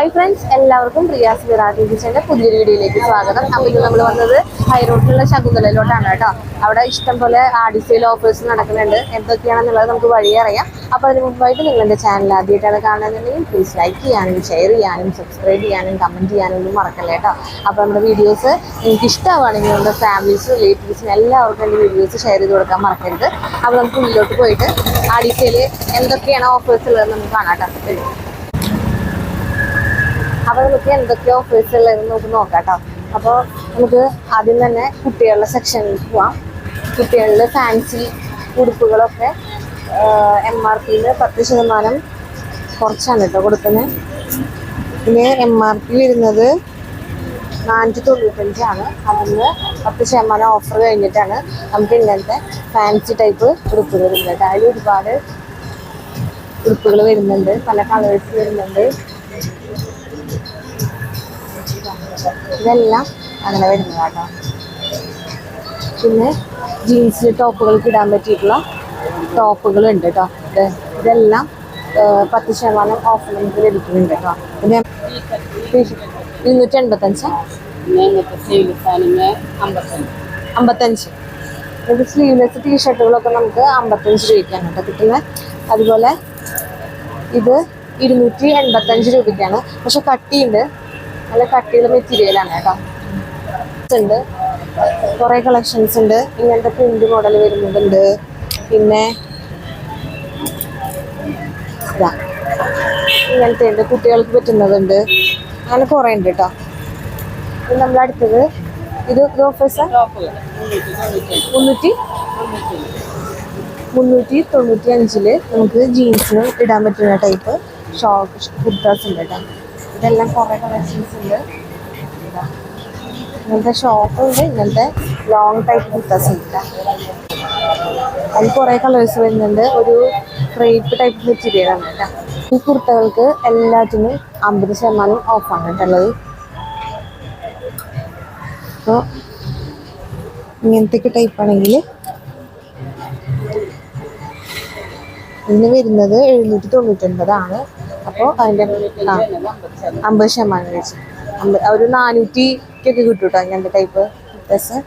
Hi friends എല്ലാവർക്കും പ്രിയാസ് വിറാട്ടി ടീച്ചറിന്റെ പുതിയൊരു വീഡിയോയിലേക്ക് സ്വാഗതം. അപ്പോൾ ഇത് നമ്മൾ വന്നത് ഹൈറോട്ടിലുള്ള ശകുന്തലയിലോട്ടാണ് കേട്ടോ. അവിടെ ഇഷ്ടം പോലെ ആടി സെയിൽ ഓഫേഴ്സ് നടക്കുന്നുണ്ട്. എന്തൊക്കെയാണെന്നുള്ളത് നമുക്ക് വഴി അറിയാം. അപ്പോൾ അതിന് മുമ്പായിട്ട് നിങ്ങളുടെ ചാനൽ ആദ്യമായിട്ടാണ് കാണുന്നുണ്ടെങ്കിൽ പ്ലീസ് ലൈക്ക് ചെയ്യാനും ഷെയർ ചെയ്യാനും സബ്സ്ക്രൈബ് ചെയ്യാനും കമന്റ് ചെയ്യാനും ഒന്നും മറക്കല്ലേ കേട്ടോ. അപ്പോൾ നമ്മുടെ വീഡിയോസ് നിങ്ങൾക്ക് ഇഷ്ടമാണെങ്കിൽ നമ്മുടെ ഫാമിലീസ് റിലേറ്റീവ്സിന് എല്ലാവർക്കും എന്റെ വീഡിയോസ് ഷെയർ ചെയ്ത് കൊടുക്കാൻ മറക്കരുത്. അപ്പോൾ നമുക്ക് ഉള്ളിലോട്ട് പോയിട്ട് ആടി സെയിൽ എന്തൊക്കെയാണ് ഓഫേഴ്സ് ഉള്ളതെന്ന് നമുക്ക് കാണാം കേട്ടോ. നമുക്ക് എന്തൊക്കെ ഓഫേഴ്സ് ഉള്ളതെന്ന് നമുക്ക് നോക്കാം കേട്ടോ അപ്പോൾ നമുക്ക് ആദ്യം തന്നെ കുട്ടികളുടെ സെക്ഷനിൽ പോവാം. കുട്ടികളുടെ ഫാൻസി ഉടുപ്പുകളൊക്കെ എം ആർ പിന്ന് പത്ത് ശതമാനം കുറച്ചാണ് കേട്ടോ കൊടുക്കുന്നത് പിന്നെ എം ആർ പി വരുന്നത് നാനൂറ്റി തൊണ്ണൂറ്റഞ്ചാണ് അതിന് പത്ത് ശതമാനം ഓഫർ കഴിഞ്ഞിട്ടാണ് നമുക്ക് ഇങ്ങനത്തെ ഫാൻസി ടൈപ്പ് ഉടുപ്പുകൾ വരുന്നത്. അതിൽ ഒരുപാട് ഉടുപ്പുകൾ വരുന്നുണ്ട്. പല കളേഴ്സ് വരുന്നുണ്ട്. ഇതെല്ലാം അങ്ങനെ വരുന്നതാട്ടോ. പിന്നെ ജീൻസിൽ ടോപ്പുകൾക്ക് ഇടാൻ പറ്റിയിട്ടുള്ള ടോപ്പുകളുണ്ട് കേട്ടോ. ഇതെല്ലാം പത്ത് ശതമാനം ഓഫർ നമുക്ക് ലഭിക്കുന്നുണ്ട് കേട്ടോ. പിന്നെ ഇരുന്നൂറ്റി എൺപത്തഞ്ച് അമ്പത്തഞ്ച്. ഇത് സ്ലീവ്ലെസ് ടീഷർട്ടുകളൊക്കെ നമുക്ക് അമ്പത്തഞ്ച് രൂപയ്ക്കാണ് കേട്ടോ കിട്ടുന്നത് അതുപോലെ ഇത് ഇരുന്നൂറ്റി എൺപത്തഞ്ച് രൂപയ്ക്കാണ്. പക്ഷെ കട്ടിയുണ്ട്. നല്ല കട്ടിയുള്ള മെറ്റീരിയലാണ് കേട്ടോ. ഉണ്ട്. കുറേ കളക്ഷൻസ് ഉണ്ട്. ഇങ്ങനത്തെ പ്രിന്റ് മോഡൽ വരുന്നതുണ്ട്. പിന്നെ ഇങ്ങനത്തെ ഉണ്ട് കുട്ടികൾക്ക് പറ്റുന്നതുണ്ട്. അങ്ങനെ കുറേ ഉണ്ട് കേട്ടോ. ഇത് നമ്മൾ അടുത്തത് ഇത് ഓഫേഴ്സാ മുന്നൂറ്റി മുന്നൂറ്റി തൊണ്ണൂറ്റി അഞ്ചിൽ നമുക്ക് ജീൻസിന് ഇടാൻ പറ്റുന്ന ടൈപ്പ് ഷോർട്ട് കുർത്താസ് ഉണ്ട് കേട്ടോ. ഇതെല്ലാം കുറേ കളക്ഷൻസ് ഉണ്ട്. ഇങ്ങനത്തെ ഷോപ്പ് ഉണ്ട്. ഇങ്ങനത്തെ ലോങ് ടൈപ്പ് കുർത്താസ് ഉണ്ട് അതിൽ കുറേ കളേഴ്സ് വരുന്നുണ്ട്. ഒരു ക്രേപ്പ് ടൈപ്പ് മെറ്റീരിയൽ ആണ് കേട്ടോ ഈ കുർത്തകൾക്ക് എല്ലാറ്റിനും അമ്പത് ശതമാനം ഓഫാണ് കേട്ടുള്ളത് അപ്പോൾ ഇങ്ങനത്തെ ടൈപ്പ് ആണെങ്കിൽ ഇതിന് വരുന്നത് എഴുന്നൂറ്റി തൊണ്ണൂറ്റൊൻപതാണ് അപ്പോൾ അതിന്റെ ആ അമ്പത് ശതമാനം വെച്ച് അമ്പത് ഒരു നാനൂറ്റിക്കൊക്കെ കിട്ടും കേട്ടോ അങ്ങനത്തെ ടൈപ്പ് ഡ്രസ്സ്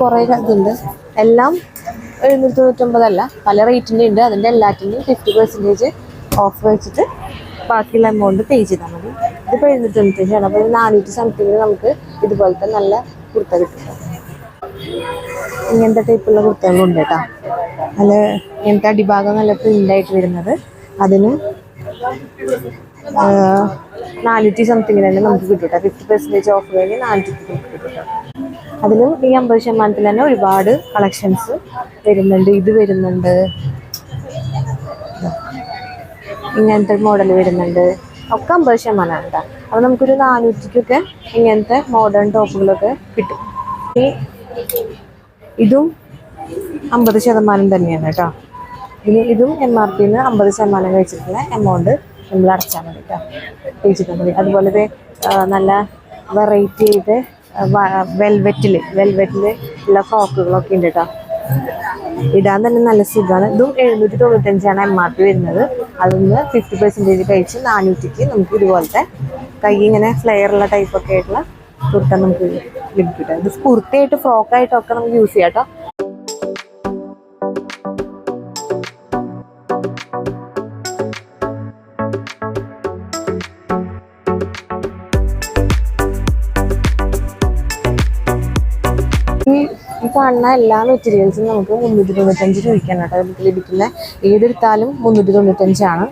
കുറേ ഇതുണ്ട്. എല്ലാം എഴുന്നൂറ്റി തൊണ്ണൂറ്റൊമ്പതല്ല പല റേറ്റിന്റെ ഉണ്ട്. അതിന്റെ എല്ലാറ്റിന്റെയും ഫിഫ്റ്റി പെർസെന്റേജ് ഓഫ് വെച്ചിട്ട് ബാക്കിയുള്ള എമൗണ്ട് പേ ചെയ്താൽ മതി. ഇതിപ്പോൾ എഴുന്നൂറ്റി തൊണ്ണൂറ്റഞ്ചാണ് അപ്പോൾ നാനൂറ്റി സംതിങ്ങിന് നമുക്ക് ഇതുപോലത്തെ നല്ല കുർത്ത കിട്ടും. ഇങ്ങനത്തെ ടൈപ്പുള്ള കുർത്തകളുണ്ട് കേട്ടോ. നല്ല ഇങ്ങനത്തെ അടിഭാഗം നല്ല പ്രിന്റായിട്ട് വരുന്നത്. അതിന് നാനൂറ്റി സംതിങ്ങിന് തന്നെ നമുക്ക് കിട്ടും ഫിഫ്റ്റി പെർസെന്റേജ് ഓഫ് കഴിഞ്ഞ് നാനൂറ്റി കേട്ടോ അതിലും ഈ അമ്പത് ശതമാനത്തിൽ തന്നെ ഒരുപാട് കളക്ഷൻസ് വരുന്നുണ്ട്. ഇത് വരുന്നുണ്ട്. ഇങ്ങനത്തെ മോഡൽ വരുന്നുണ്ട്. ഒക്കെ അമ്പത് ശതമാനമാണ് കേട്ടോ. അപ്പോൾ നമുക്കൊരു നാനൂറ്റിക്കൊക്കെ ഇങ്ങനത്തെ മോഡേൺ ടോപ്പുകളൊക്കെ കിട്ടും. ഈ ഇതും അമ്പത് ശതമാനം തന്നെയാണ് കേട്ടോ. ഇനി ഇതും എം ആർ പിന്ന് അമ്പത് ശതമാനം കഴിച്ചിട്ടുള്ള എമൗണ്ട് നമ്മൾ അടച്ചാൽ മതി കേട്ടോ. കഴിച്ചിട്ടാൽ മതി. അതുപോലെ നല്ല വെറൈറ്റി ചെയ്ത് വെൽവെറ്റിൽ വെൽവെറ്റിൽ ഉള്ള ഫ്രോക്കുകളൊക്കെ ഉണ്ട് കേട്ടോ. ഇടാൻ തന്നെ നല്ല സുഖമാണ്. ഇതും എഴുന്നൂറ്റി തൊണ്ണൂറ്റഞ്ചാണ് എം ആർ പി വരുന്നത്. അതൊന്ന് ഫിഫ്റ്റി പെർസെന്റേജ് കഴിച്ച് നാനൂറ്റിക്ക് നമുക്ക് ഇതുപോലത്തെ കൈ ഇങ്ങനെ ഫ്ലെയറുള്ള ടൈപ്പൊക്കെ ആയിട്ടുള്ള കുർത്ത നമുക്ക് ലഭിക്കും കേട്ടോ. ഇത് കുർത്തയായിട്ട് ഫ്രോക്കായിട്ടൊക്കെ നമുക്ക് യൂസ് ചെയ്യാം കേട്ടോ. കാണുന്ന എല്ലാ മെറ്റീരിയൽസും നമുക്ക് മുന്നൂറ്റി തൊണ്ണൂറ്റഞ്ച് രൂപയ്ക്കാണ് കേട്ടോ. നമുക്ക് ലഭിക്കുന്ന ഏതെടുത്താലും മുന്നൂറ്റി തൊണ്ണൂറ്റഞ്ചാണ്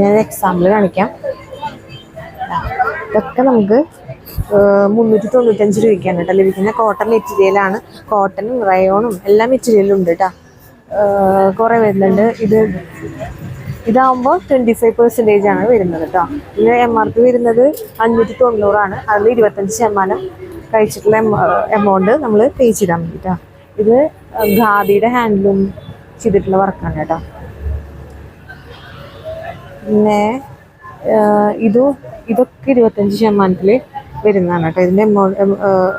ഞാൻ എക്സാമ്പിൾ കാണിക്കാം. ഇതൊക്കെ നമുക്ക് മുന്നൂറ്റി തൊണ്ണൂറ്റഞ്ച് രൂപയ്ക്കാണ് കേട്ടോ ലഭിക്കുന്ന കോട്ടൺ മെറ്റീരിയലാണ് കോട്ടണും റയോണും എല്ലാ മെറ്റീരിയലും ഉണ്ട് കേട്ടോ. കുറേ വരുന്നുണ്ട്. ഇത് ഇതാവുമ്പോൾ ട്വന്റി ഫൈവ് പെർസെന്റേജ് ആണ് വരുന്നത് കേട്ടോ. ഇതിന് എം ആർ പി വരുന്നത് അഞ്ഞൂറ്റി തൊണ്ണൂറാണ് അതിൽ ഇരുപത്തഞ്ച് ശതമാനം കഴിച്ചിട്ടുള്ള എമൗണ്ട് നമ്മൾ പേ ചെയ്താൽ മതി കേട്ടോ. ഇത് ഖാദിയുടെ ഹാൻഡ്ലൂം ചെയ്തിട്ടുള്ള വർക്കാണ് കേട്ടോ. പിന്നെ ഇതു ഇതൊക്കെ ഇരുപത്തഞ്ച് ശതമാനത്തിൽ വരുന്നതാണ് കേട്ടോ. ഇതിന്റെ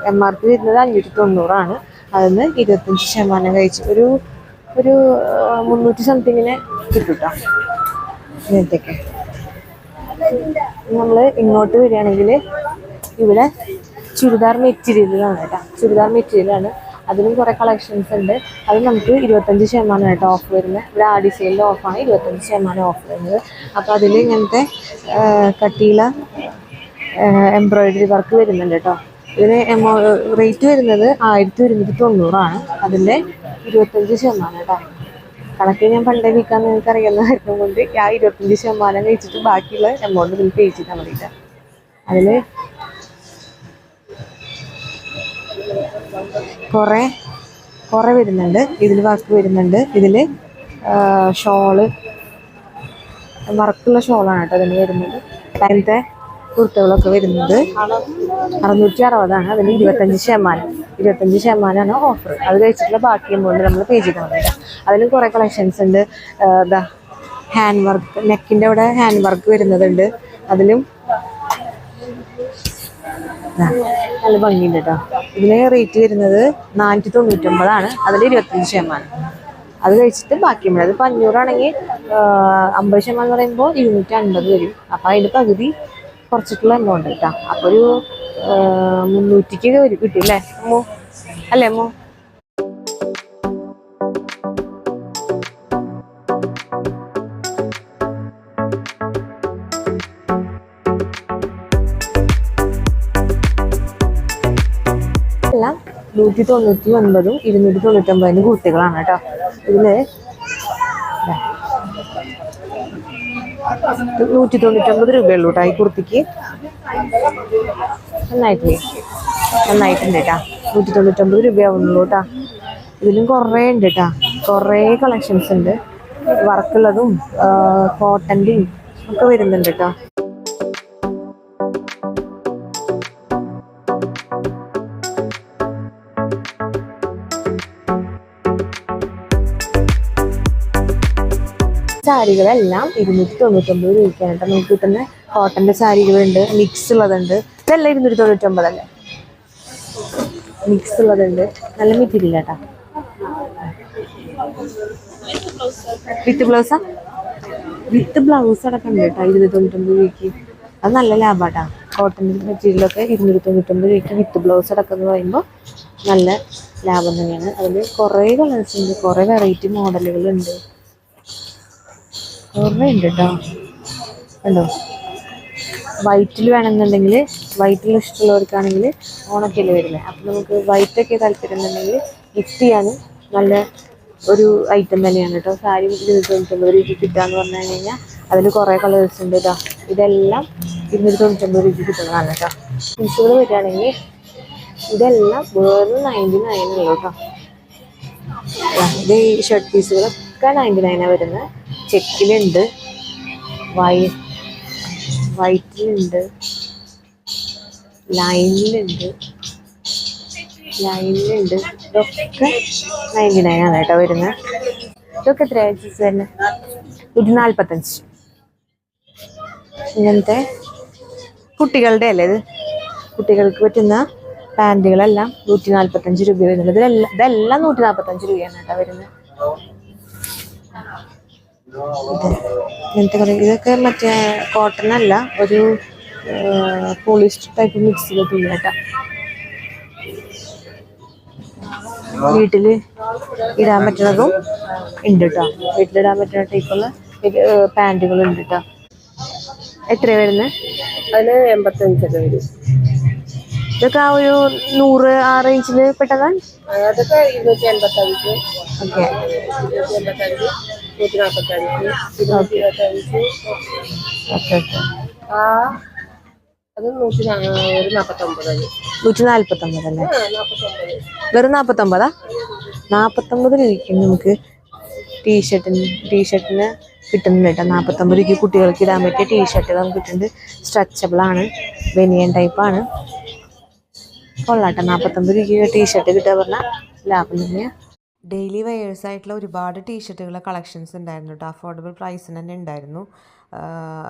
എം ആർ പി വരുന്നത് അഞ്ഞൂറ്റി തൊണ്ണൂറാണ് അതിന് ഇരുപത്തഞ്ച് ശതമാനം കഴിച്ച് ഒരു ഒരു മുന്നൂറ്റി സംതിങ്ങിന് കിട്ടും കേട്ടോ. ഇങ്ങനത്തെയൊക്കെ. നമ്മൾ ഇങ്ങോട്ട് വരികയാണെങ്കിൽ ഇവിടെ ചുരിദാർ മെറ്റീരിയലാണ് കേട്ടോ. ചുരിദാർ മെറ്റീരിയലാണ് അതിലും കുറേ കളക്ഷൻസ് ഉണ്ട്. അത് നമുക്ക് ഇരുപത്തഞ്ച് ശതമാനമായിട്ട് ഓഫ് വരുന്നത്. ഇവിടെ ആ ഡിസൈനിന്റെ ഓഫാണ് ഇരുപത്തഞ്ച് ശതമാനം ഓഫ് വരുന്നത്. അപ്പോൾ അതിൽ ഇങ്ങനത്തെ കട്ടിയില എംബ്രോയിഡറി വർക്ക് വരുന്നുണ്ട് കേട്ടോ ഇതിന് എമൗ റേറ്റ് വരുന്നത് ആയിരത്തി ഒരുന്നൂറ്റി തൊണ്ണൂറാണ്. അതിന്റെ ഇരുപത്തഞ്ച് ശതമാനം കേട്ടോ കണക്ക് ഞാൻ പണ്ടേ വിൽക്കാൻ നിങ്ങൾക്ക് അറിയുന്നതായിരുന്നു കൊണ്ട് ആ ഇരുപത്തഞ്ച് ശതമാനം കഴിച്ചിട്ട് ബാക്കിയുള്ള എമൗണ്ട് നിങ്ങൾക്ക് പേ ചെയ്താൽ മതിയിട്ട് അതിൽ കുറേ കുറേ വരുന്നുണ്ട് ഇതിൽ വർക്ക് വരുന്നുണ്ട്. ഇതിൽ ഷോൾ വർക്കുള്ള ഷോളാണ് കേട്ടോ അതിന് വരുന്നത്. അങ്ങനത്തെ കുർത്തകളൊക്കെ വരുന്നത്. അറുന്നൂറ്റി അറുപതാണ്. അതിന് ഇരുപത്തഞ്ച് ശതമാനം. ഇരുപത്തഞ്ച് ശതമാനമാണ് ഓഫർ അത് കഴിച്ചിട്ടുള്ള ബാക്കി എമൗണ്ട് നമ്മൾ പേ ചെയ്താൽ മതി അതിൽ കുറേ കളക്ഷൻസ് ഉണ്ട്. ഇതാ ഹാൻഡ് വർക്ക് നെക്കിന്റെ അവിടെ ഹാൻഡ് വർക്ക് വരുന്നതുണ്ട്. അതിലും നല്ല ഭംഗിയുണ്ട് കേട്ടോ ഇതിന് റേറ്റ് വരുന്നത് നാനൂറ്റി തൊണ്ണൂറ്റൊമ്പതാണ് അതിൽ ഇരുപത്തഞ്ച് ശതമാനം. അത് കഴിച്ചിട്ട് ബാക്കി നമ്മൾ അതിപ്പോൾ അഞ്ഞൂറാണെങ്കിൽ അമ്പത് ശതമാനം എന്ന് പറയുമ്പോൾ ഇരുന്നൂറ്റി അൻപത് വരും. അപ്പോൾ അതിന്റെ പകുതി കുറച്ചിട്ടുള്ള എമൗണ്ട് കേട്ടോ അപ്പോൾ ഒരു മുന്നൂറ്റിക്ക് വരും. കിട്ടും അല്ലേ അമ്മോ? അല്ലേ അമ്മോ? നൂറ്റി തൊണ്ണൂറ്റി ഒൻപതും ഇരുന്നൂറ്റി തൊണ്ണൂറ്റി ഒമ്പതിന് കുർത്തികളാണ് കേട്ടോ. ഇതിൽ നൂറ്റി തൊണ്ണൂറ്റി ഒമ്പത് രൂപയുള്ളൂ കേട്ടോ ഈ കുർത്തിക്ക്. നന്നായിട്ടില്ലേ? നന്നായിട്ടുണ്ട് കേട്ടാ. നൂറ്റി തൊണ്ണൂറ്റി ഒമ്പത് രൂപയാവുന്നുള്ളൂ കേട്ടാ. ഇതിലും കുറേ ഉണ്ട് കേട്ടാ. കുറേ കളക്ഷൻസ് ഉണ്ട്. വർക്കുള്ളതും കോട്ടന്റെയും ഒക്കെ വരുന്നുണ്ട് കേട്ടോ. സാരികളെല്ലാം ഇരുന്നൂറ്റി തൊണ്ണൂറ്റൊമ്പത് രൂപയ്ക്കാണ് കേട്ടോ. നമുക്ക് കിട്ടുന്ന കോട്ടന്റെ സാരികളുണ്ട് മിക്സ് ഉള്ളതുണ്ട്. ഇതെല്ലാം ഇരുന്നൂറ്റി തൊണ്ണൂറ്റൊമ്പതല്ലേ മിക്സ് ഉള്ളതുണ്ട്. നല്ല മെറ്റീരിയൽ കേട്ടോ വിത്ത് ബ്ലൗസാ വിത്ത് ബ്ലൗസ് അടക്കം ഉണ്ട് കേട്ടോ ഇരുന്നൂറ്റി തൊണ്ണൂറ്റൊമ്പത് രൂപയ്ക്ക്. അത് നല്ല ലാഭാട്ടാ കോട്ടൺ മെറ്റീരിയലൊക്കെ ഇരുന്നൂറ്റി തൊണ്ണൂറ്റൊമ്പത് രൂപയ്ക്ക് വിത്ത് ബ്ലൗസ് അടക്കം എന്ന് പറയുമ്പോൾ നല്ല ലാഭം തന്നെയാണ്. അതിൽ കുറേ കളേഴ്സ് ഉണ്ട് കുറേ വെറൈറ്റി മോഡലുകളുണ്ട് കുറേ ഉണ്ട് കേട്ടോ കണ്ടോ വൈറ്റിൽ വേണമെന്നുണ്ടെങ്കിൽ വൈറ്റിൽ ഇഷ്ടമുള്ളവർക്കാണെങ്കിൽ ഓണക്കല്ലേ വരുന്നത് അപ്പം നമുക്ക് വൈറ്റൊക്കെ താല്പര്യം എന്നുണ്ടെങ്കിൽ ഗിഫ്റ്റ് ചെയ്യാനും നല്ല ഒരു ഐറ്റം തന്നെയാണ് കേട്ടോ സാരി ഇരുന്നൂറ്റി തൊണ്ണൂറ്റൊമ്പത് രൂപയ്ക്ക് കിട്ടുകയെന്ന് പറഞ്ഞു കഴിഞ്ഞാൽ അതിൽ കുറേ കളേഴ്സ് ഉണ്ട് കേട്ടോ ഇതെല്ലാം ഇരുന്നൂറ്റി തൊണ്ണൂറ്റൊമ്പത് രൂപയ്ക്ക് കിട്ടുന്നതാണ് കേട്ടോ പീസുകൾ വരികയാണെങ്കിൽ ഇതെല്ലാം വെറും നയന്റി നയൻ ഉള്ളൂ കേട്ടോ ഇത് ഷർട്ട് പീസുകളൊക്കെ നയന്റി നയനാണ് വരുന്നത്. ചെക്കിലുണ്ട്. വൈ വൈറ്റിലുണ്ട്. ലൈനിലുണ്ട്. ലൈനിലുണ്ട്. ഇതൊക്കെ നയന്റി നയൻ ആണ് കേട്ടോ വരുന്നത് ഇതൊക്കെ എത്രയാണ് ചേച്ചി തന്നെ ഇരുന്നാൽപ്പത്തഞ്ച് നാൽപ്പത്തഞ്ച് ഇങ്ങനത്തെ കുട്ടികളുടെ അല്ലേ ഇത്? കുട്ടികൾക്ക് പറ്റുന്ന പാന്റുകളെല്ലാം നൂറ്റി നാൽപ്പത്തഞ്ച് രൂപ വരുന്നുണ്ട് ഇതെല്ലാം ഇതെല്ലാം നൂറ്റി നാൽപ്പത്തഞ്ച് രൂപയാണ് കേട്ടോ വരുന്നത് ഇങ്ങനത്തെ കുറേ ഇതൊക്കെ മറ്റേ കോട്ടൺ അല്ല ഒരു പോളിസ്റ്റർ ടൈപ്പ് മിക്സ് ചെയ്ത തുണി കേട്ടോ വീട്ടിൽ ഇടാൻ പറ്റുന്നതും ഉണ്ട് കേട്ടോ വീട്ടിലിടാൻ പറ്റുന്ന ടൈപ്പുള്ള പാന്റുകൾ ഉണ്ട് കേട്ടോ എത്രയാണ് വരുന്നത് അതിന് എൺപത്തഞ്ചൊക്കെ വരും. ഇതൊക്കെ ആ ഒരു നൂറ് ആ റേഞ്ചിൽ പെട്ടതാണ്? അതൊക്കെ ഇരുന്നൂറ്റി എൺപത്തഞ്ച്. ഓക്കെ. നൂറ്റി നാൽപ്പത്തഞ്ച് ഇരുന്നൂറ്റി ഇരുപത്തഞ്ച് ഓക്കെ ഓക്കെ. ആ അത് നൂറ്റി ഒരു നാൽപ്പത്തൊമ്പത് നൂറ്റി നാൽപ്പത്തൊമ്പത് അല്ലേ? നാൽപ്പത്തൊമ്പത് വെറും നാൽപ്പത്തൊമ്പതാ നാൽപ്പത്തൊമ്പത് രൂപയ്ക്ക് നമുക്ക് ടീഷർട്ടിന് ടീഷർട്ടിന് കിട്ടുന്നുണ്ട് കേട്ടോ. നാൽപ്പത്തൊമ്പത് രൂപയ്ക്ക് കുട്ടികൾക്ക് ഇടാൻ പറ്റിയ ടീഷർട്ടുകൾ നമുക്ക് കിട്ടുന്നുണ്ട്. സ്ട്രെച്ചബിൾ ആണ്. ബനിയൻ ടൈപ്പാണ് കൊള്ളാട്ടെ നാൽപ്പത്തൊമ്പത് രൂപയ്ക്ക് ടീഷർട്ട് കിട്ടുക പറഞ്ഞാൽ ലാഭം തന്നെയാണ് ഡെയിലി വെയേഴ്സ് ആയിട്ടുള്ള ഒരുപാട് ടീഷർട്ടുകളെ കളക്ഷൻസ് ഉണ്ടായിരുന്നു കേട്ടോ അഫോർഡബിൾ പ്രൈസിന് തന്നെ ഉണ്ടായിരുന്നു.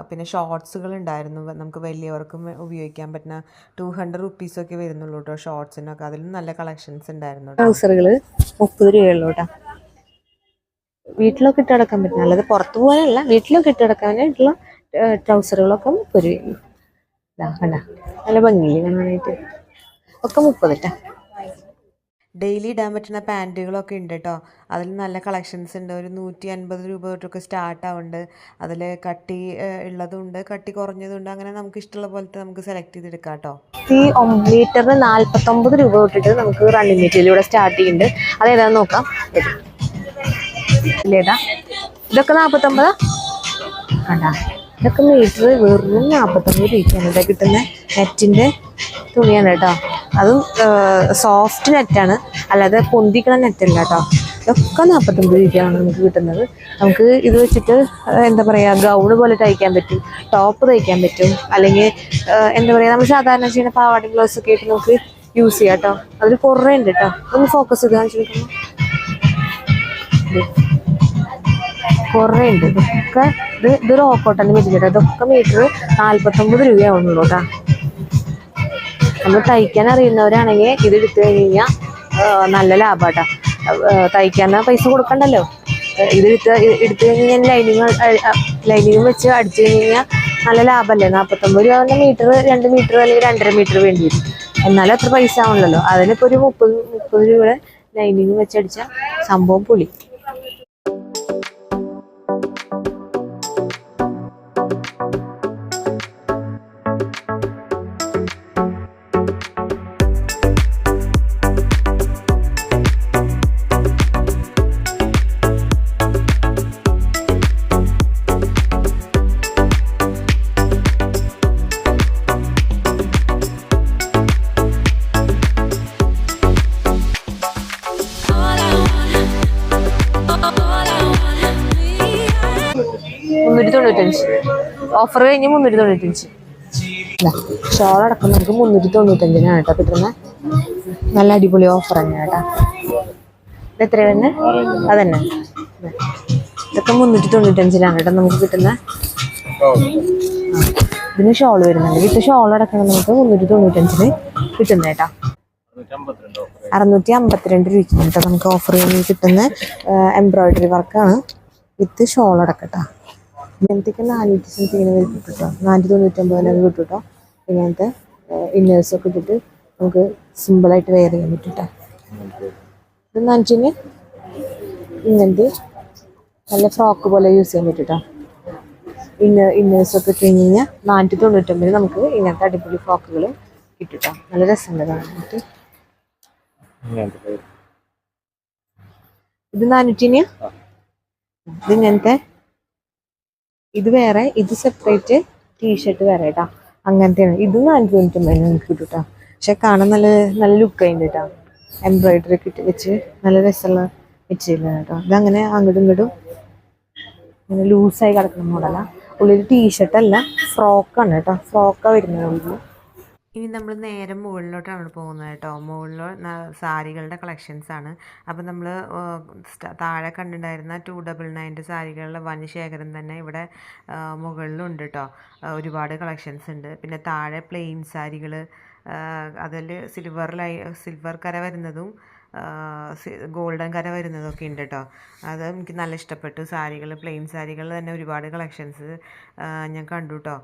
പിന്നെ ഷോർട്സുകൾ ഉണ്ടായിരുന്നു. നമുക്ക് വലിയവർക്കും ഉപയോഗിക്കാൻ പറ്റുന്ന ടു ഹൺഡ്രഡ് റുപ്പീസൊക്കെ വരുന്നുള്ളൂ കേട്ടോ ഷോർട്സിനൊക്കെ. അതിലും നല്ല കളക്ഷൻസ് ഉണ്ടായിരുന്നു ട്രൗസറുകൾ മുപ്പത് രൂപയുള്ളൂ കേട്ടോ വീട്ടിലൊക്കെ ഇട്ട് നടക്കാൻ പറ്റുന്ന അല്ലാതെ പുറത്ത് പോകാനല്ല വീട്ടിലൊക്കെ ഇട്ട് നടക്കാനായിട്ടുള്ള ട്രൗസറുകളൊക്കെ മുപ്പത് രൂപ. കണ്ട. നല്ല ഭംഗിയില്ല കാണാനായിട്ട്. ഒക്കെ മുപ്പത് ട്ടാ. ഡെയിലി ഇടാൻ പറ്റുന്ന പാന്റുകളൊക്കെ ഉണ്ട് കേട്ടോ അതിൽ നല്ല കളക്ഷൻസ് ഉണ്ട്. ഒരു നൂറ്റി അൻപത് രൂപ തൊട്ടൊക്കെ സ്റ്റാർട്ട് ആവുന്നുണ്ട്. അതിൽ കട്ടി ഉള്ളതുണ്ട് കട്ടി കുറഞ്ഞതുണ്ട്. അങ്ങനെ നമുക്ക് ഇഷ്ടമുള്ള പോലത്തെ നമുക്ക് സെലക്ട് ചെയ്തെടുക്കാം കേട്ടോ ഈ മീറ്ററിന് നാൽപ്പത്തൊമ്പത് രൂപ തൊട്ടിട്ട് നമുക്ക് റണ്ണിങ് മെറ്റീരിയൽ സ്റ്റാർട്ട് ചെയ്യുന്നുണ്ട്. അതേതാന്ന് നോക്കാം. ഇല്ലേതാ ഇതൊക്കെ നാൽപ്പത്തൊമ്പതാ കണ്ടാ. ഇതൊക്കെ മീറ്റർ വെറും നാൽപ്പത്തൊമ്പത് രൂപയ്ക്കാണ് ഇവിടെ കിട്ടുന്ന. നെറ്റിന്റെ തുണിയാണ് കേട്ടോ അതും സോഫ്റ്റ് നെറ്റാണ് അല്ലാതെ പൊന്തിക്കണ നെറ്റല്ല കേട്ടോ ഇതൊക്കെ നാൽപ്പത്തൊമ്പത് രൂപയാണ് നമുക്ക് കിട്ടുന്നത്. നമുക്ക് ഇത് വെച്ചിട്ട് എന്താ പറയുക ഗൗൺ പോലെ തയ്ക്കാൻ പറ്റും ടോപ്പ് തയ്ക്കാൻ പറ്റും. അല്ലെങ്കിൽ എന്താ പറയുക നമ്മൾ സാധാരണ ചെയ്യുന്ന പാവാടി ബ്ലൗസ് ഒക്കെ ആയിട്ട് നമുക്ക് യൂസ് ചെയ്യാം കേട്ടോ അതിൽ കുറേ ഉണ്ട് കേട്ടോ ഒന്ന് ഫോക്കസ് ചെയ്ത് കാണിച്ചു കുറേ ഉണ്ട്. ഇതൊക്കെ ഇത് ഇത് റോക്കോട്ടന്റെ മെറ്റീരിയൽ ഇതൊക്കെ മീറ്റർ നാൽപ്പത്തൊമ്പത് രൂപയാവുന്നുള്ളൂ കേട്ടോ നമ്മൾ തയ്ക്കാൻ അറിയുന്നവരാണെങ്കിൽ ഇത് എടുത്തു കഴിഞ്ഞ് കഴിഞ്ഞാൽ നല്ല ലാഭാട്ടാ. തയ്ക്കാൻ പൈസ കൊടുക്കണ്ടല്ലോ? ഇത് എടുത്ത് എടുത്തു കഴിഞ്ഞ് കഴിഞ്ഞാൽ ലൈനിങ് ലൈനിങ് വെച്ച് അടിച്ചു കഴിഞ്ഞ് കഴിഞ്ഞാൽ നല്ല ലാഭമല്ലേ നാൽപ്പത്തൊമ്പത് രൂപ മീറ്റർ രണ്ട് മീറ്റർ അല്ലെങ്കിൽ രണ്ടര മീറ്റർ വേണ്ടി വരും. എന്നാലും അത്ര പൈസ ആവണല്ലോ. അതിനിപ്പോൾ ഒരു മുപ്പത് മുപ്പത് രൂപയുടെ ലൈനിങ് വെച്ചടിച്ച സംഭവം പൊളി. ഓഫർ കഴിഞ്ഞ് മുന്നൂറ്റി തൊണ്ണൂറ്റഞ്ച് ഷോൾ അടക്കം നമുക്ക് മുന്നൂറ്റി തൊണ്ണൂറ്റഞ്ചിനാണ് കേട്ടോ കിട്ടുന്നത് നല്ല അടിപൊളി ഓഫർ തന്നെയാണ് കേട്ടോ. ഇത് എത്ര തന്നെ അതന്നെ. ഇത്. ഇതൊക്കെ മുന്നൂറ്റി തൊണ്ണൂറ്റഞ്ചിലാണ് കേട്ടോ നമുക്ക് കിട്ടുന്ന. ഇതിന് ഷോൾ വരുന്നുണ്ട്. വിത്ത് ഷോൾ അടക്കണം നമുക്ക് മുന്നൂറ്റി തൊണ്ണൂറ്റഞ്ചിന് കിട്ടുന്ന കേട്ടോ. അറുന്നൂറ്റി അമ്പത്തിരണ്ട് രൂപ കേട്ടോ നമുക്ക് ഓഫർ കിട്ടുന്ന. എംബ്രോയിഡറി വർക്കാണ് വിത്ത് ഷോൾ അടക്കട്ടോ ഇങ്ങനത്തേക്ക് നാനൂറ്റി സംതിങ്ങിന് ഇങ്ങനെ കിട്ടും കേട്ടോ. നാനൂറ്റി തൊണ്ണൂറ്റൊമ്പതിനൊക്കെ കിട്ടും കേട്ടോ. ഇങ്ങനത്തെ ഇന്നേഴ്സൊക്കെ ഇട്ടിട്ട് നമുക്ക് സിമ്പിളായിട്ട് വെയർ ചെയ്യാൻ പറ്റും കേട്ടോ. ഇതെന്ന് ഇങ്ങനത്തെ നല്ല ഫ്രോക്ക് പോലെ യൂസ് ചെയ്യാൻ പറ്റും കേട്ടോ. ഇന്ന ഇന്നേഴ്സൊക്കെ ഇട്ട് കഴിഞ്ഞ് കഴിഞ്ഞാൽ നാനൂറ്റി തൊണ്ണൂറ്റൊമ്പതിന് നമുക്ക് ഇങ്ങനത്തെ അടിപൊളി ഫ്രോക്കുകൾ കിട്ടും കേട്ടോ. നല്ല രസമുണ്ട് കാണാനായിട്ട് ഇത് നാനൂറ്റിന്? ഇത് ഇങ്ങനത്തെ ഇത് വേറെ ഇത് സെപ്പറേറ്റ് ടീഷർട്ട് വേറെ കേട്ടോ അങ്ങനത്തെയാണ്. ഇത് നാനൂറ്റി തൊണ്ണൂറ്റൊമ്പതിന് നമുക്ക് കിട്ടും കേട്ടോ പക്ഷെ കാണാൻ നല്ല നല്ല ലുക്ക് അതിന്റെ കേട്ടോ എംബ്രോയിഡറി കിട്ടി വെച്ച് നല്ല രസമുള്ള മെറ്റീരിയലാണ് കേട്ടോ ഇതങ്ങനെ അങ്ങോട്ടും ഇങ്ങോട്ടും ഇങ്ങനെ ലൂസായി കിടക്കുന്ന മോഡലാണ് ഉള്ളിൽ ടീഷർട്ടല്ല ഫ്രോക്കാണ് കേട്ടോ ഫ്രോക്കാണ് വരുന്നത് ഉള്ളിൽ ഇനി നമ്മൾ നേരെ മുകളിലോട്ടാണ് പോകുന്നത് കേട്ടോ. മുകളിലോ സാരികളുടെ കളക്ഷൻസാണ് അപ്പോൾ നമ്മൾ താഴെ കണ്ടിട്ടുണ്ടായിരുന്ന ടു ഡബിൾ നയന്റെ സാരികളുടെ വൻ ശേഖരം തന്നെ ഇവിടെ മുകളിലുണ്ട് കേട്ടോ. ഒരുപാട് കളക്ഷൻസ് ഉണ്ട്. പിന്നെ താഴെ പ്ലെയിൻ സാരികൾ അതിൽ സിൽവർ ലൈ സിൽവർ കര വരുന്നതും ഗോൾഡൻ കര വരുന്നതൊക്കെ ഉണ്ട് കേട്ടോ. അത് എനിക്ക് നല്ല ഇഷ്ടപ്പെട്ടു. സാരികൾ പ്ലെയിൻ സാരികൾ തന്നെ ഒരുപാട് കളക്ഷൻസ് ഞാൻ കണ്ടു കേട്ടോ.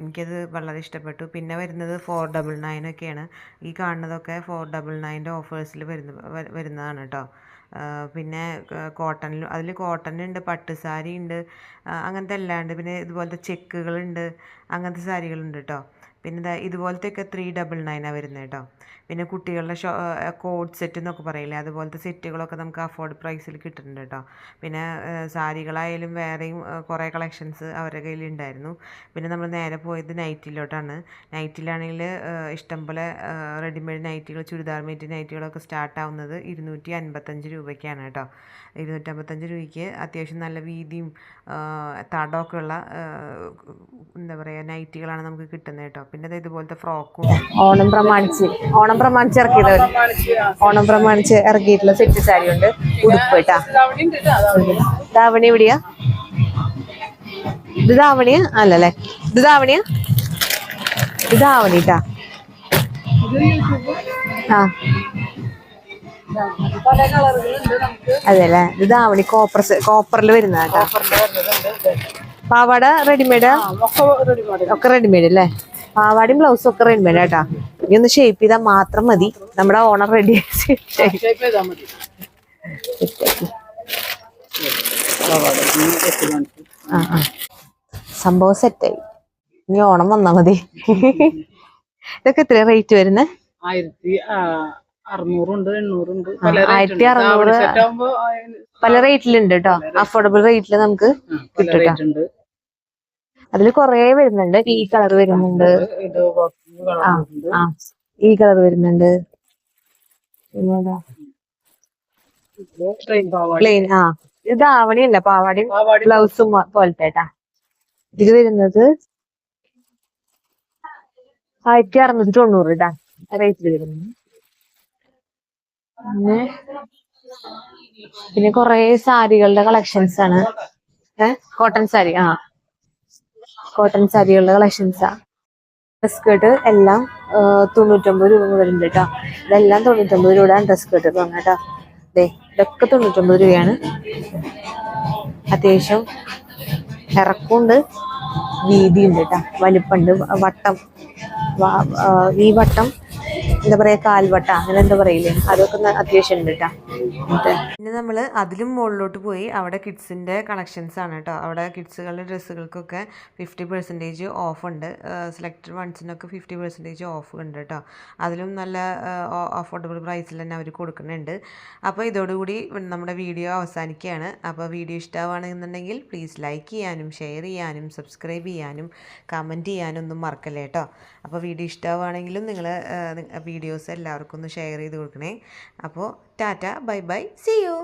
എനിക്കത് വളരെ ഇഷ്ടപ്പെട്ടു. പിന്നെ വരുന്നത് ഫോർ ഡബിൾ നയൻ ഒക്കെയാണ്. ഈ കാണുന്നതൊക്കെ ഫോർ ഡബിൾ നയന്റെ ഓഫേഴ്സിൽ വരുന്ന വരുന്നതാണ് കേട്ടോ പിന്നെ കോട്ടണിൽ അതിൽ കോട്ടൺ ഉണ്ട് പട്ട് സാരി ഉണ്ട് അങ്ങനത്തെ എല്ലാം ഉണ്ട് പിന്നെ ഇതുപോലത്തെ ചെക്കുകളുണ്ട് അങ്ങനത്തെ സാരികളുണ്ട് കേട്ടോ പിന്നെ ഇതുപോലത്തെയൊക്കെ ത്രീ ഡബിൾ നയനാണ് വരുന്നത് കേട്ടോ. പിന്നെ കുട്ടികളുടെ ഷോ കോഡ് സെറ്റ് എന്നൊക്കെ പറയില്ലേ? അതുപോലത്തെ സെറ്റുകളൊക്കെ നമുക്ക് അഫോർഡ് പ്രൈസിൽ കിട്ടുന്നുണ്ട് കേട്ടോ. പിന്നെ സാരികളായാലും വേറെയും കുറേ കളക്ഷൻസ് അവരുടെ കയ്യിലുണ്ടായിരുന്നു പിന്നെ നമ്മൾ നേരെ പോയത് നൈറ്റിലോട്ടാണ് നൈറ്റിലാണെങ്കിൽ ഇഷ്ടംപോലെ റെഡിമെയ്ഡ് നൈറ്റികൾ ചുരിദാർ മേറ്റ് നൈറ്റികളൊക്കെ സ്റ്റാർട്ട് ആവുന്നത് ഇരുന്നൂറ്റി അൻപത്തഞ്ച് രൂപയ്ക്കാണ് കേട്ടോ. ഇരുന്നൂറ്റമ്പത്തഞ്ച് രൂപയ്ക്ക് അത്യാവശ്യം നല്ല വീതിയും തടമൊക്കെ ഉള്ള എന്താ പറയുക നൈറ്റികളാണ് നമുക്ക് കിട്ടുന്നത് കേട്ടോ. പിന്നെ ദേ ഇതുപോലത്തെ ഫ്രോക്കും. ഓണം പ്രമാണിച്ച് ഓണം പ്രമാണിച്ച് ഇറക്കിയത് ഓണം പ്രമാണിച്ച് ഇറക്കിയിട്ടുള്ള സെറ്റ് സാരി ഉണ്ട് ഉടുപ്പ് കേട്ടാ. ധാവണി എവിടെയാ? ഇത് ധാവണിയാ? അല്ലല്ലേ? ഇത് ധാവണിയാ? ഇത് ധാവണിട്ടാ ആ. അതെല്ലേ? ഇത് ധാവണി കോപ്പർ കോപ്പറിൽ വരുന്ന കേട്ടോ. പാവാട റെഡിമെയ്ഡ് ഒക്കെ റെഡിമേഡ് ഒക്കെ റെഡിമെയ്ഡ് അല്ലേ? പാവാടയും ബ്ലൗസും ഒക്കെ റെഡിമെയ്ഡ് കേട്ടോ ഇനി ഒന്ന് ഷേപ്പ് ചെയ്താൽ മാത്രം മതി. നമ്മുടെ ഓണർ റെഡി സംഭവം സെറ്റായി ഇനി ഓണം വന്നാ മതി. ഇതൊക്കെ എത്ര റേറ്റ് വരുന്നത് ആയിരത്തി അറുന്നൂറുണ്ട് എണ്ണൂറുണ്ട് ആയിരത്തി അറുന്നൂറ് പല റേറ്റിലുണ്ട് കേട്ടോ അഫോർഡബിൾ റേറ്റിൽ നമുക്ക് കിട്ടും അതിൽ കുറെ വരുന്നുണ്ട്. ഈ കളർ വരുന്നുണ്ട്. ആ ഈ കളർ വരുന്നുണ്ട്. പ്ലെയിൻ ആ. ഇത് ധാവണിയല്ല അല്ല പാവാടി ബ്ലൗസും പോലത്തെ. ഇത് വരുന്നത് ആയിരത്തി അറുന്നൂറ്റി തൊണ്ണൂറ് ഇടാ റേറ്റിൽ വരുന്നത്. പിന്നെ? പിന്നെ കൊറേ സാരികളുടെ കളക്ഷൻസ് ആണ്. ഏഹ് കോട്ടൺ സാരി ആ. കോട്ടൺ സാരികളുടെ കളക്ഷൻസാ ഡ്രസ് സ്കേർട്ട് എല്ലാം തൊണ്ണൂറ്റൊമ്പത് രൂപ വരുന്നുണ്ട് കേട്ടോ ഇതെല്ലാം തൊണ്ണൂറ്റൊമ്പത് രൂപയാണ് ഡ്രസ് സ്കേർട്ട് തുടങ്ങാം കേട്ടോ ദേ ഇതൊക്കെ തൊണ്ണൂറ്റൊമ്പത് രൂപയാണ്. അത്യാവശ്യം ഇറക്കമുണ്ട് വീതിയുണ്ട് കേട്ടോ വലിപ്പമുണ്ട് വട്ടം. ഈ വട്ടം എന്താ പറയാ കാൽവട്ട അങ്ങനെ എന്താ പറയില്ലേ? അതൊക്കെ അത്യാവശ്യം ഉണ്ട് കേട്ടോ പിന്നെ നമ്മൾ അതിലും മുകളിലോട്ട് പോയി അവിടെ കിഡ്സിന്റെ കളക്ഷൻസ് ആണ് കേട്ടോ അവിടെ കിഡ്സുകളുടെ ഡ്രസ്സുകൾക്കൊക്കെ ഫിഫ്റ്റി പെർസെന്റേജ് ഓഫ് ഉണ്ട്. സെലക്ടഡ് വൺസിനൊക്കെ ഫിഫ്റ്റി പെർസെന്റേജ് ഓഫ് ഉണ്ട് കേട്ടോ അതിലും നല്ല അഫോർഡബിൾ പ്രൈസിൽ തന്നെ അവർ കൊടുക്കുന്നുണ്ട്. അപ്പോൾ ഇതോടുകൂടി നമ്മുടെ വീഡിയോ അവസാനിക്കുകയാണ്. അപ്പോൾ വീഡിയോ ഇഷ്ടമാണെന്നുണ്ടെങ്കിൽ പ്ലീസ് ലൈക്ക് ചെയ്യാനും ഷെയർ ചെയ്യാനും സബ്സ്ക്രൈബ് ചെയ്യാനും കമന്റ് ചെയ്യാനും ഒന്നും മറക്കല്ലേ കേട്ടോ അപ്പോൾ വീഡിയോ ഇഷ്ടമാണെങ്കിലും നിങ്ങൾ വീഡിയോസ് എല്ലാവർക്കും ഒന്ന് ഷെയർ ചെയ്ത് കൊടുക്കണേ. അപ്പോൾ tata bye bye see you